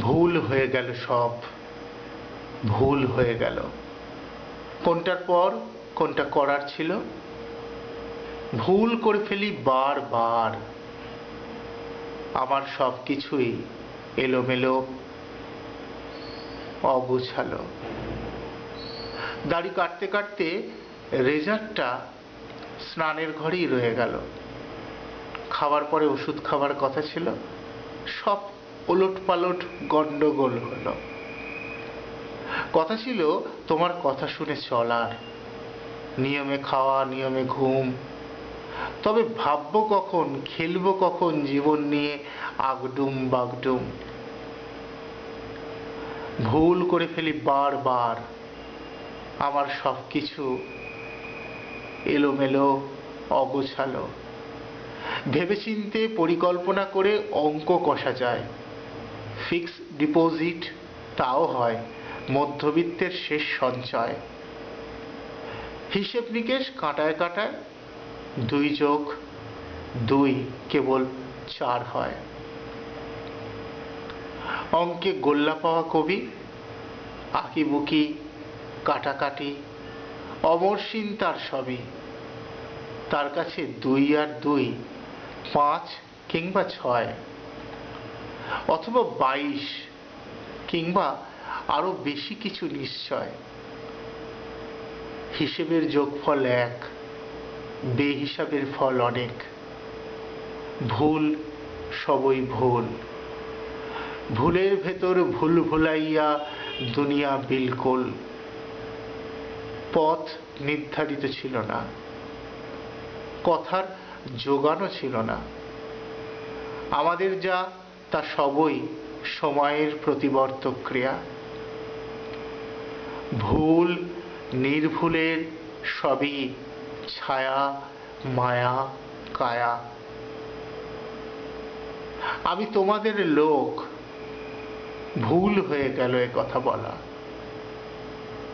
ভুল হয়ে গেল সব। ভুল হয়ে গেল। কোনটার পর, কোনটা করার ছিল? ভুল করে ফেলি বার বার আমার সব কিছুই এলোমেলো, অগুছালো। দাড়ি কাটতে কাটতে রেজারটা স্নানের ঘরেই রয়ে গেল। খাওয়ার পরে ওষুধ খাবার কথা ছিল। সব ওলট পালট গন্ডগোল হলো। কথা ছিল, তোমার কথা শুনে চলার। নিয়মে খাওয়া, নিয়মে ঘুম। তবে ভাববো কখন, খেলব কখন জীবন নিয়ে আগডুম বাগডুম। ভুল করে ফেলি বারবার। আমার সব কিছু এলোমেলো, অগোছালো। ভেবেচিন্তে পরিকল্পনা করে অঙ্ক কষা যায়। ফিক্স ডিপোজিট তাও হয়, মধ্যবিত্তের শেষ সঞ্চয়। হিসেব নিকেশ কাঁটায় কাঁটায়, দুই যোগ দুই কেবল চার হয়। অঙ্কে গোল্লা পাওয়া কবি, আঁকিবুকি, কাটাকাটি অমরসীন তার সবই। তার কাছে দুই আর দুই, পাঁচ কিংবা ছয়। অথবা বাইশ, কিংবা আরও বেশি কিছু নিশ্চয়। হিসেবের যোগফল এক, বেহিসাবের ফল অনেক। ভুল সবই ভুল। ভুলের ভেতর ভুল ভুলাইয়া দুনিয়া বিলকুল। পথ নির্ধারিত ছিল না। কথার যোগানও ছিল না। আমাদের যা তা সবই সময়ের প্রতিবর্তক ক্রিয়া। ভুল, নির্ভুলের সবই ছায়া, মায়া, কায়া। আমি তোমাদের লোক, ভুল হয়ে গেল এ কথা বলা।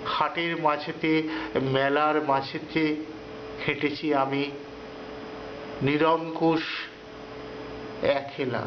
হাটের মাঝেতে, মেলার মাঝেতে হেঁটেছি আমি, নিরঙ্কুশ, একলা।